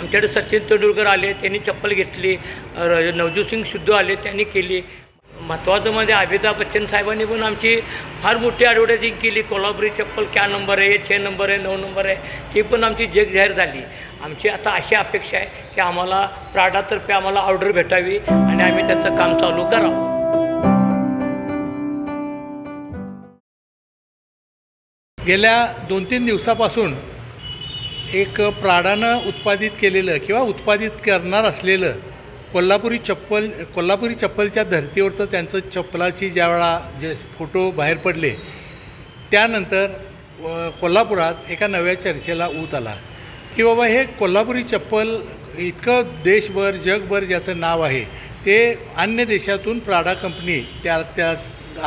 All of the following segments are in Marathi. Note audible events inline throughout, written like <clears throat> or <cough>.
आमच्याकडे सचिन तेंडुलकर आले त्यांनी चप्पल घेतली नवजोत सिंग सिद्धू आले त्यांनी केली. महत्त्वाचं म्हणजे अमिताभ बच्चन साहेबांनी पण आमची फार मोठी ॲडव्हर्टायझिंग केली. कोल्हापुरी चप्पल क्या नंबर आहे छे नंबर आहे नऊ नंबर आहे ती पण आमची जग जाहीर झाली. आमची आता अशी अपेक्षा आहे की आम्हाला प्राडातर्फे आम्हाला ऑर्डर भेटावी आणि आम्ही त्याचं काम चालू करावं. गेल्या दोन तीन दिवसापासून एक प्राडानं उत्पादित केलेलं किंवा उत्पादित करणार असलेलं कोल्हापुरी चप्पल कोल्हापुरी चप्पलच्या धर्तीवरचं त्यांचं चप्पलाची ज्यावेळा जे फोटो बाहेर पडले त्यानंतर कोल्हापुरात एका नव्या चर्चेला ऊत आला की बाबा हे कोल्हापुरी चप्पल इतकं देशभर जगभर ज्याचं नाव आहे ते अन्य देशातून प्राडा कंपनी त्या त्या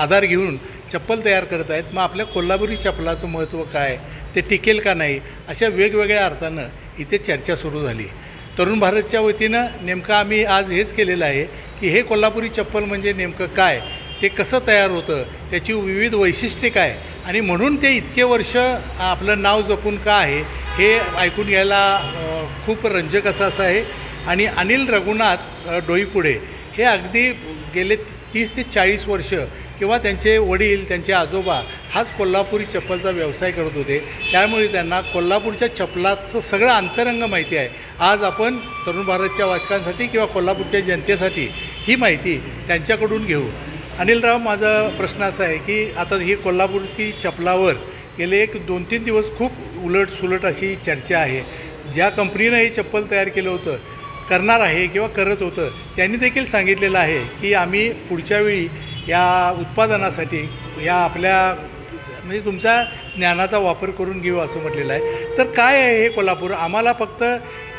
आधार घेऊन चप्पल तयार करत आहेत. मग आपल्या कोल्हापुरी चप्पलाचं महत्त्व काय? ते टिकेल का नाही अशा वेगवेगळ्या अर्थानं इथे चर्चा सुरू झाली. तरुण भारतच्या वतीनं नेमकं आम्ही आज हेच केलेलं आहे की हे कोल्हापुरी चप्पल म्हणजे नेमकं काय? ते कसं तयार होतं? त्याची विविध वैशिष्ट्ये काय? आणि म्हणून ते इतके वर्ष आपलं नाव जपून का आहे हे ऐकून घ्यायला खूप रंजक असं असं आहे. आणि अनिल रघुनाथ डोईपुढे हे अगदी गेले तीस ते चाळीस वर्ष किंवा त्यांचे वडील त्यांचे आजोबा हाच कोल्हापुरी चप्पलचा व्यवसाय करत होते. त्यामुळे त्यांना कोल्हापूरच्या चप्पलाचं सगळं अंतरंग माहिती आहे. आज आपण तरुण भारतच्या वाचकांसाठी किंवा कोल्हापूरच्या जनतेसाठी ही माहिती त्यांच्याकडून घेऊ. अनिलराव माझा प्रश्न असा आहे की आता ही कोल्हापूरची चपलावर गेले एक दोन तीन दिवस खूप उलट सुलट अशी चर्चा आहे. ज्या कंपनीनं हे चप्पल तयार केलं होतं करणार आहे किंवा करत होतं त्यांनी देखील सांगितलेलं आहे की आम्ही पुढच्या वेळी या उत्पादनासाठी या आपल्या म्हणजे तुमच्या ज्ञानाचा वापर करून घेऊ असं म्हटलेलं आहे. तर काय आहे हे कोल्हापूर? आम्हाला फक्त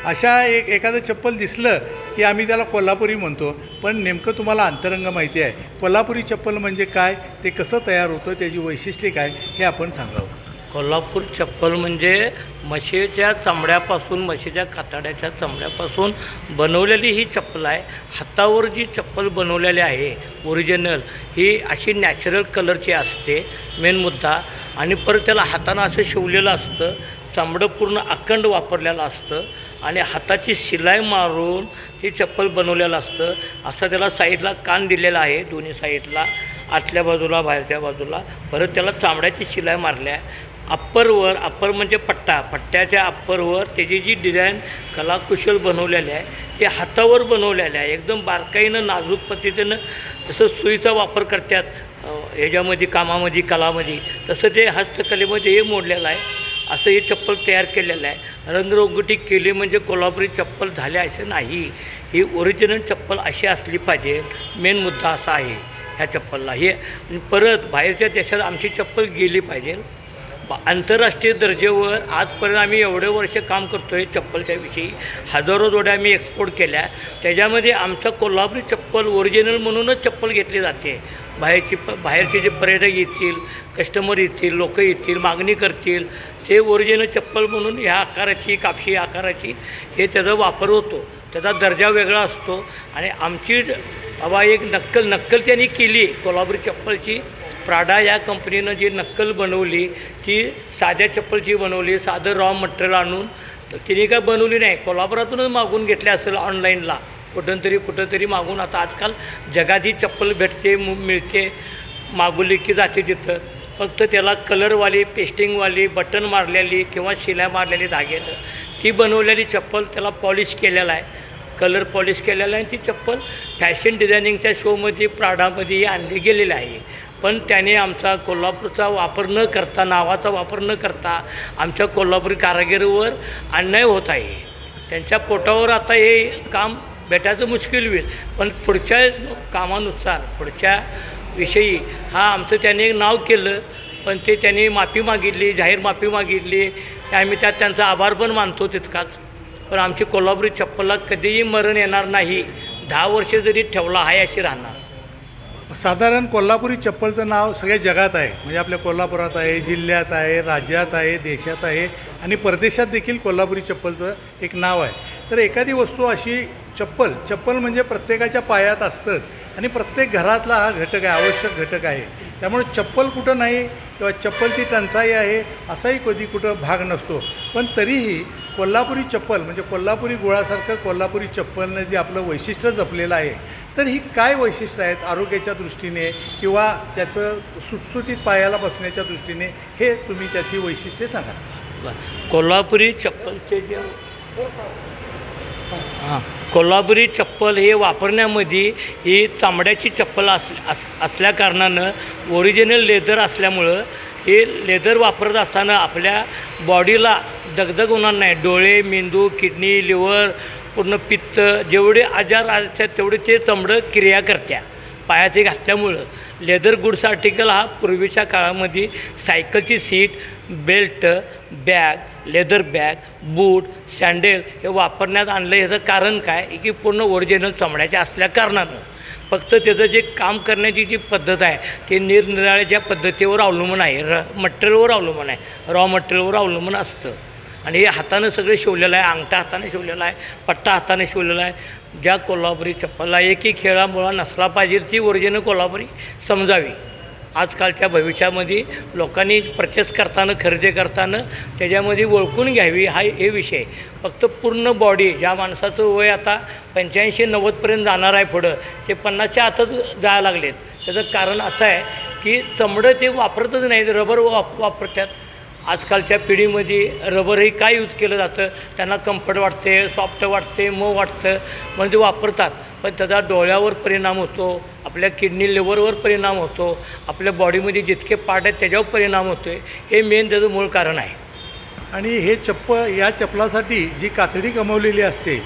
अशा एक एखादं चप्पल दिसलं की आम्ही त्याला कोल्हापुरी म्हणतो. पण नेमकं तुम्हाला अंतरंग माहिती आहे. कोल्हापुरी चप्पल म्हणजे काय? ते कसं तयार होतं? त्याची वैशिष्ट्ये काय? हे आपण सांगावं. कोल्हापूर चप्पल म्हणजे म्हशीच्या चामड्यापासून म्हशीच्या कातड्याच्या चामड्यापासून बनवलेली ही चप्पल आहे. हातावर जी चप्पल बनवलेली आहे ओरिजिनल ही अशी नॅचरल कलरची असते मेन मुद्दा. आणि परत त्याला हातानं असं शिवलेलं असतं चामडं पूर्ण अखंड वापरलेलं असतं. आणि हाताची शिलाई मारून ती चप्पल बनवलेलं असतं. असं त्याला साईडला कान दिलेला आहे दोन्ही साईडला आतल्या बाजूला बाहेरच्या बाजूला. परत त्याला चामड्याची शिलाई मारल्या. अप्परवर अप्पर म्हणजे पट्टा. पट्ट्याच्या अप्परवर त्याची जी डिझाईन कलाकुशल बनवलेली आहे ती हातावर बनवलेली आहे. एकदम बारकाईनं नाजूक पद्धतीनं जसं सुईचा वापर करतात ह्याच्यामध्ये कामामध्ये कलामध्ये तसं ते हस्तकलेमध्ये हे मोडलेलं आहे. असं हे चप्पल तयार केलेलं आहे. रंगरंगोटी केली म्हणजे कोल्हापुरी चप्पल झाले असं नाही. ही ओरिजिनल चप्पल अशी असली पाहिजे. मेन मुद्दा असा आहे ह्या चप्पलला. हे परत बाहेरच्या देशात आमची चप्पल गेली पाहिजे. आंतरराष्ट्रीय दर्जेवर आजपर्यंत आम्ही एवढे वर्ष काम करतो आहे चप्पलच्या विषयी हजारो जोड्या आम्ही एक्सपोर्ट केल्या. त्याच्यामध्ये आमचं कोल्हापुरी चप्पल ओरिजिनल म्हणूनच चप्पल घेतली जाते. बाहेरची प बाहेरचे जे पर्यटक येतील कस्टमर येतील लोक येतील मागणी करतील ते ओरिजिनल चप्पल म्हणून ह्या आकाराची कापशी आकाराची हे त्याचा वापर होतो. त्याचा दर्जा वेगळा असतो आणि आमची बाबा एक नक्कल नक्कल त्यांनी केली कोल्हापुरी चप्पलची. प्राडा या कंपनीनं जी नक्कल बनवली ती साध्या चप्पलची बनवली साधं रॉ मटेरियल आणून तर तिने काय बनवली नाही. कोल्हापुरातूनच मागून घेतले असेल ऑनलाईनला कुठं तरी कुठं तरी मागून. आता आजकाल जगात ही चप्पल भेटते मु- मिळते मागवली की जाते तिथं. फक्त त्याला कलरवाली पेस्टिंगवाली बटन मारलेली किंवा शिल्या मारलेली धागेनं ती बनवलेली चप्पल त्याला पॉलिश केलेला आहे. कलर पॉलिश केलेला आहे ती चप्पल फॅशन डिझायनिंगच्या शोमध्ये प्राडामध्ये आणली गेलेली आहे. पण त्याने आमचा कोल्हापूरचा वापर न करता नावाचा वापर न करता आमच्या कोल्हापुरी कारागिरीवर अन्याय होत आहे. त्यांच्या पोटावर आता हे काम भेटायचं मुश्किल होईल. पण पुढच्या कामानुसार पुढच्या विषयी हा आमचं त्याने नाव केलं पण ते त्यांनी माफी मागितली जाहीर माफी मागितली. आम्ही त्यात त्यांचा आभार पण मानतो तितकाच. पण आमची कोल्हापुरी चप्पलला कधीही मरण येणार नाही. दहा वर्ष जरी ठेवला आहे अशी राहणार. साधारण कोल्हापुरी चप्पलचं नाव सगळ्या जगात आहे. म्हणजे आपल्या कोल्हापुरात आहे जिल्ह्यात आहे राज्यात आहे देशात आहे आणि परदेशात देखील कोल्हापुरी चप्पलचं एक नाव आहे. तर एखादी वस्तू अशी चप्पल चप्पल म्हणजे प्रत्येकाच्या पायात असतंच आणि प्रत्येक घरातला हा घटक आहे आवश्यक घटक आहे. त्यामुळे चप्पल कुठं नाही किंवा चप्पलची टंचाई आहे असाही कधी कुठं भाग नसतो. पण तरीही कोल्हापुरी चप्पल म्हणजे कोल्हापुरी गुळासारखं कोल्हापुरी चप्पलनं जे आपलं वैशिष्ट्य जपलेलं आहे तर ही काय वैशिष्ट्य आहेत आरोग्याच्या दृष्टीने किंवा त्याचं सुटसुटीत पायाला बसण्याच्या दृष्टीने हे तुम्ही त्याची वैशिष्ट्ये सांगा. कोल्हापुरी चप्पलचे जे हां. कोल्हापुरी चप्पल हे वापरण्यामध्ये ही चामड्याची चप्पल अस अस असल्याकारणानं ओरिजिनल लेदर असल्यामुळं हे लेदर वापरत असताना आपल्या बॉडीला दगदग होणार नाही. डोळे मेंदू किडनी लिव्हर पूर्ण पित्त जेवढे आजार असतात तेवढे ते चमडं क्रिया करत्या. पायाचे घातल्यामुळं. लेदर गुड्स आर्टिकल हा पूर्वीच्या काळामध्ये सायकलची seat belt bag leather bag boot sandal हे वापरण्यात आणलं. याचं कारण काय? की पूर्ण ओरिजिनल चमड्याचे असल्या कारणानं. फक्त त्याचं जे काम करण्याची जी पद्धत आहे ते निरनिराळ्या पद्धतीवर अवलंबून आहे र मटेरियलवर अवलंबून आहे. रॉ मटेरियलवर अवलंबून असतं. आणि हे हातानं सगळं शिवलेलं आहे अंगठा हाताने शिवलेला आहे पट्टा हाताने शिवलेला आहे. ज्या कोल्हापुरी चप्पलला एकही खेळामुळा नसला पाहिजे ती ओरिजिनल कोल्हापुरी समजावी. आजकालच्या भविष्यामध्ये लोकांनी परचेस करताना खरेदी करताना त्याच्यामध्ये ओळखून घ्यावी हा हे विषय. फक्त पूर्ण बॉडी ज्या माणसाचं वय आता पंच्याऐंशी नव्वदपर्यंत जाणार आहे पुढं ते पन्नासच्या आतच जायला लागलेत. त्याचं कारण असं आहे की चमडं ते वापरतच नाही रबर वाप वापरतात. आजकालच्या पिढीमध्ये रबरही काय यूज केलं जातं? त्यांना कम्फर्ट वाटते सॉफ्ट वाटते मऊ वाटतं म्हणून ते वापरतात. पण त्याचा डोळ्यावर परिणाम होतो आपल्या किडनी लिव्हरवर परिणाम होतो आपल्या बॉडीमध्ये जितके पार्ट आहेत त्याच्यावर परिणाम होतो आहे हे मेन त्याचं मूळ कारण आहे. आणि हे चप्पल या चप्पलासाठी जी कातडी कमवलेली असते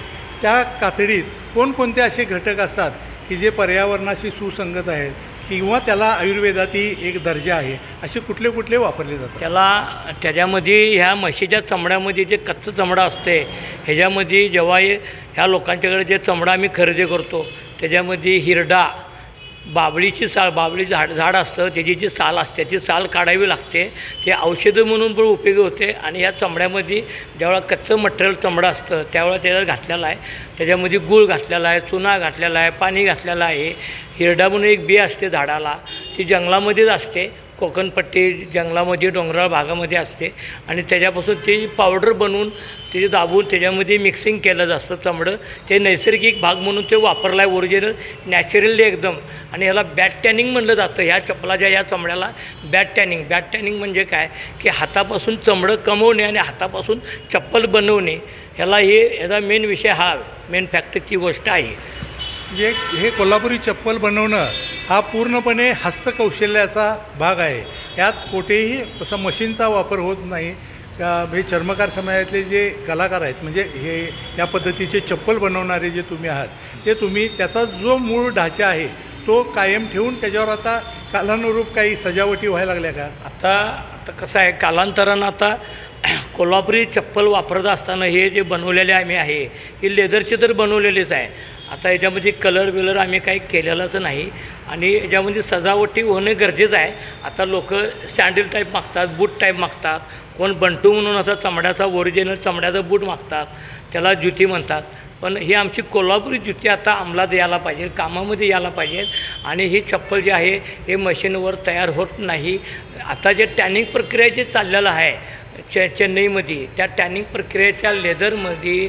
त्या कातडीत कोणकोणते असे घटक असतात की जे पर्यावरणाशी सुसंगत आहेत? किंवा त्याला आयुर्वेदातही एक दर्जा आहे असे कुठले कुठले वापरले जातात? त्याला त्याच्यामध्ये ह्या म्हशीच्या चमड्यामध्ये जे कच्चं चमडा असते ह्याच्यामध्ये जेव्हा ह्या लोकांच्याकडे जे चमडा आम्ही खरेदी करतो त्याच्यामध्ये हिरडा बाबळीची साल बाबळी झाड झाड असतं त्याची जी साल असते ती साल काढावी लागते. ते औषधं म्हणून पण उपयोगी होते आणि या चमड्यामध्ये ज्यावेळा कच्चं मटेरियल चमडं असतं त्यावेळेला त्याच्यात घातलेलं आहे. त्याच्यामध्ये गूळ घातलेला आहे चुना घातलेला आहे पाणी घातलेलं आहे. हिरडा म्हणून एक बी असते झाडाला. ती जंगलामध्येच असते. कोकणपट्टी जंगलामध्ये डोंगराळ भागामध्ये असते. आणि त्याच्यापासून ती पावडर बनवून ते दाबून त्याच्यामध्ये मिक्सिंग केलं जातं चमडं. ते नैसर्गिक भाग म्हणून ते वापरलं आहे ओरिजिनल नॅचरली एकदम. आणि ह्याला बॅट टॅनिंग म्हणलं जातं. ह्या चपलाच्या या चमड्याला बॅट टॅनिंग बॅट टॅनिंग म्हणजे काय? की हातापासून चमडं कमवणे आणि हातापासून चप्पल बनवणे. ह्याला हे ह्याचा मेन विषय हा मेन फॅक्टरची गोष्ट आहे. जे हे कोल्हापुरी चप्पल बनवणं हा पूर्णपणे हस्तकौशल्याचा भाग आहे. यात कुठेही तसा मशीनचा वापर होत नाही. हे चर्मकार समाजातले जे कलाकार आहेत म्हणजे हे या पद्धतीचे चप्पल बनवणारे जे तुम्ही आहात ते तुम्ही त्याचा जो मूळ ढाचा आहे तो कायम ठेवून त्याच्यावर आता कालानुरूप काही सजावटी व्हायला लागल्या का? आता आता कसं आहे कालांतरानं आता <clears throat> कोल्हापुरी चप्पल वापरत असताना हे जे बनवलेले आम्ही आहे हे लेदरचे तर बनवलेलेच आहे. आता याच्यामध्ये कलर बिलर आम्ही काही केलेलाच नाही. आणि याच्यामध्ये सजावटी होणे गरजेचं आहे. आता लोक सँडल टाईप मागतात बूट टाईप मागतात. कोण बंटू म्हणून आता चमड्याचा ओरिजिनल चमड्याचा बूट मागतात. त्याला ज्युती म्हणतात. पण ही आमची कोल्हापुरी ज्युती आता अंमलात यायला पाहिजे कामामध्ये यायला पाहिजे. आणि ही चप्पल जी आहे हे मशीनवर तयार होत नाही. आता जे टॅनिंग प्रक्रिया जे चाललेलं आहे चे चेन्नईमध्ये त्या टॅनिंग प्रक्रियेच्या लेदरमध्ये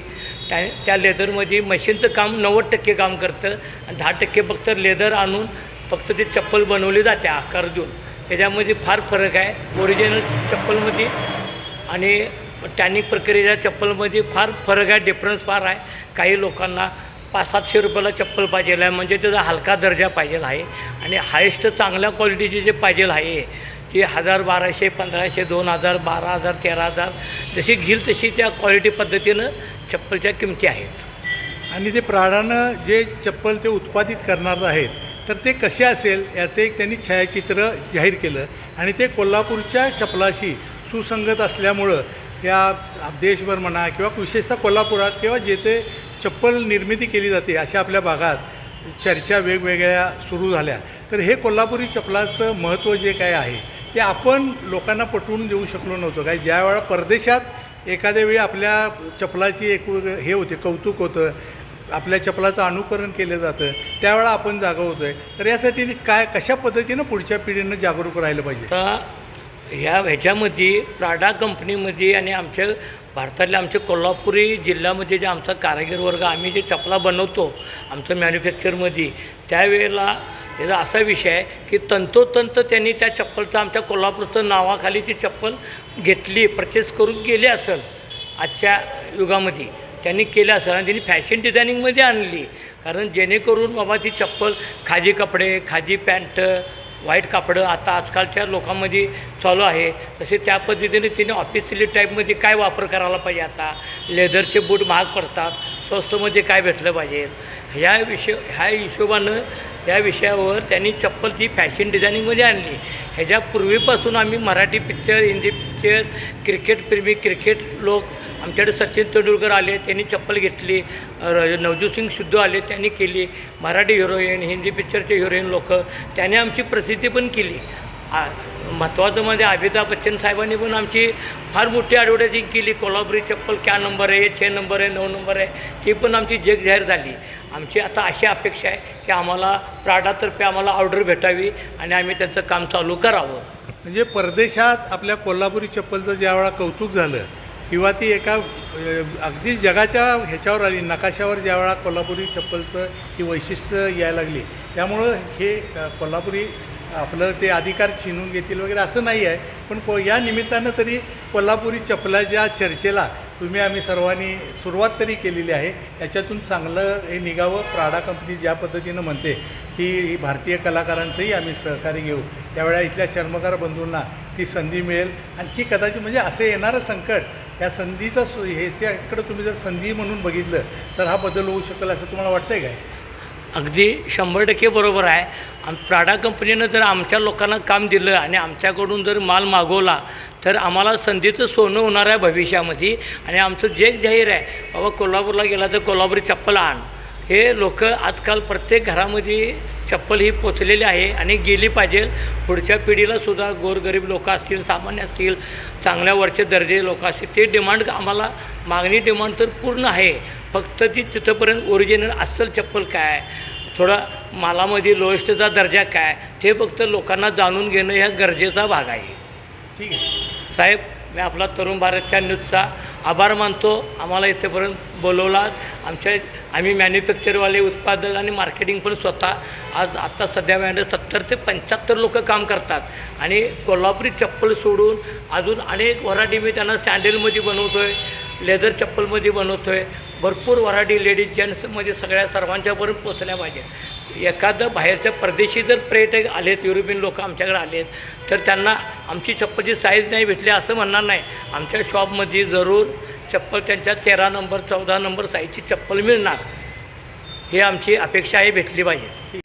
त्या त्या लेदरमध्ये मशीनचं काम नव्वद टक्के काम करतं आणि दहा टक्के फक्त लेदर आणून फक्त ते चप्पल बनवली जाते आकार देऊन. त्याच्यामध्ये फार फरक आहे. ओरिजिनल चप्पलमध्ये आणि टॅनिक प्रक्रियेच्या चप्पलमध्ये फार फरक आहे. डिफरन्स फार आहे. काही लोकांना पाच सातशे रुपयाला चप्पल पाहिजे आहे. म्हणजे त्याचा हलका दर्जा पाहिजे आहे. आणि हायेस्ट चांगल्या क्वालिटीचे जे पाहिजे आहे ती हजार बाराशे पंधराशे दोन हजार बारा हजार तेरा हजार जशी घेईल तशी त्या क्वालिटी पद्धतीनं चप्पलच्या किमती आहेत. आणि ते प्राणानं जे चप्पल ते उत्पादित करणार आहेत तर ते कसे असेल याचं एक त्यांनी छायाचित्र जाहीर केलं. आणि ते कोल्हापूरच्या चपलाशी सुसंगत असल्यामुळं या देशभर म्हणा किंवा विशेषतः कोल्हापुरात किंवा जेथे चप्पल निर्मिती केली जाते अशा आपल्या भागात चर्चा वेगवेगळ्या सुरू झाल्या. तर हे कोल्हापुरी चपलाचं महत्त्व जे काय आहे ते आपण लोकांना पटवून देऊ शकलो नव्हतो. काय ज्या वेळा परदेशात एखाद्या वेळी आपल्या चपलाची एक हे होते कौतुक होतं आपल्या चपलाचं अनुकरण केलं जातं त्यावेळा आपण जागा होतो आहे तर यासाठी काय कशा पद्धतीनं पुढच्या पिढीनं जागरूक राहिलं पाहिजे? का ह्या ह्याच्यामध्ये प्राडा कंपनीमध्ये आणि आमच्या भारतातल्या आमच्या कोल्हापुरी जिल्ह्यामध्ये जे आमचा कारागीर वर्ग आम्ही जे चपला बनवतो आमचं मॅन्युफॅक्चरमध्ये त्यावेळेला याचा असा विषय आहे की तंतोतंत त्यांनी त्या चप्पलचं आमच्या कोल्हापूरचं नावाखाली ती चप्पल घेतली परचेस करून गेली असेल आजच्या युगामध्ये. त्यांनी केलं असेल आणि त्यांनी फॅशन डिझायनिंगमध्ये आणली. कारण जेणेकरून बाबा ती चप्पल खादी कपडे खादी पॅन्ट व्हाईट कापडं आता आजकालच्या लोकांमध्ये चालू आहे. तसे त्या पद्धतीने तिने ऑफिशियली टाईपमध्ये काय वापर करायला पाहिजे आता? लेदरचे बूट महाग पडतात. स्वस्तमध्ये काय भेटलं पाहिजे? ह्या विषय ह्या हिशोबानं या विषयावर त्यांनी चप्पल ती फॅशन डिझायनिंगमध्ये आणली. ह्याच्या पूर्वीपासून आम्ही मराठी पिक्चर हिंदी पिक्चर क्रिकेटप्रेमी क्रिकेट लोक आमच्याकडे सचिन तेंडुलकर आले त्यांनी चप्पल घेतली र- नवजोत सिंग सिद्धू आले त्यांनी केली. मराठी हिरोईन हिंदी पिक्चरचे हिरोईन लोक त्याने आमची प्रसिद्धी पण केली. महत्त्वाचं म्हणजे अमिताभ बच्चन साहेबांनी पण आमची फार मोठी ॲडव्हर्टायझिंग केली. कोल्हापुरी चप्पल क्या नंबर आहे छे नंबर आहे नऊ नंबर आहे ती पण आमची जग जाहीर झाली. आमची आता अशी अपेक्षा आहे की आम्हाला प्राडातर्फे आम्हाला ऑर्डर भेटावी आणि आम्ही त्यांचं काम चालू करावं. म्हणजे परदेशात आपल्या कोल्हापुरी चप्पलचं ज्यावेळा कौतुक झालं किंवा ती एका अगदी जगाच्या ह्याच्यावर आली नकाशावर ज्यावेळा कोल्हापुरी चप्पलचं ती वैशिष्ट्य यायला लागली त्यामुळं हे कोल्हापुरी आपलं ते अधिकार छिनून घेतील वगैरे असं नाही आहे. पण को या निमित्तानं तरी कोल्हापुरी चपलाच्या चर्चेला तुम्ही आम्ही सर्वांनी सुरुवात तरी केलेली आहे. याच्यातून चांगलं हे निघावं. प्राडा कंपनी ज्या पद्धतीनं म्हणते की ही भारतीय कलाकारांचंही आम्ही सहकार्य घेऊ. त्यावेळा इथल्या चर्मकार बंधूंना ती संधी मिळेल. आणखी कदाचित म्हणजे असं येणारं संकट या संधीचा सु ह्याच्याकडं तुम्ही जर संधी म्हणून बघितलं तर हा बदल होऊ शकेल असं तुम्हाला वाटतंय काय? अगदी शंभर टक्के बरोबर आहे. आम प्राडा कंपनीनं जर आमच्या लोकांना काम दिलं आणि आमच्याकडून जर माल मागवला तर आम्हाला संधीचं सोनं होणार आहे भविष्यामध्ये. आणि आमचं जे जाहीर आहे बाबा कोल्हापूरला गेला तर कोल्हापुरी चप्पल आण. हे लोक आजकाल प्रत्येक घरामध्ये चप्पल ही पोचलेली आहे आणि गेली पाहिजे. पुढच्या पिढीला सुद्धा गोरगरीब लोक असतील सामान्य असतील चांगल्या वरचे दर्जे लोक असतील ते डिमांड आम्हाला मागणी डिमांड तर पूर्ण आहे. फक्त ती तिथंपर्यंत ओरिजिनल अस्सल चप्पल काय? थोडा मालामध्ये लोएस्टचा दर्जा काय? ते फक्त लोकांना जाणून घेणं ह्या गरजेचा भाग आहे. ठीक आहे. साहेब मी आपला तरुण भारतच्या न्यूजचा आभार मानतो. आम्हाला इथेपर्यंत बोलवला आमच्या आम्ही मॅन्युफॅक्चरवाले उत्पादक आणि मार्केटिंग पण स्वतः आज आत्ता सध्या मॅडम सत्तर ते पंच्याहत्तर लोक काम करतात. आणि कोल्हापुरी चप्पल सोडून अजून अनेक व्हरायटी मी त्यांना सँडलमध्ये बनवतो आहे लेदर चप्पलमध्ये बनवतो आहे भरपूर व्हरायटी लेडीज जेंट्समध्ये सगळ्या सर्वांच्यापर्यंत पोचल्या पाहिजे एखादं बाहेरच्या परदेशी जर पर्यटक आलेत युरोपियन लोक आमच्याकडे आलेत तर त्यांना आमची चप्पलची साईज नाही भेटली असं म्हणणार नाही. आमच्या शॉपमध्ये जरूर चप्पल त्यांच्या तेरा नंबर चौदा नंबर साईजची चप्पल मिळणार. ही आमची अपेक्षा आहे भेटली पाहिजे.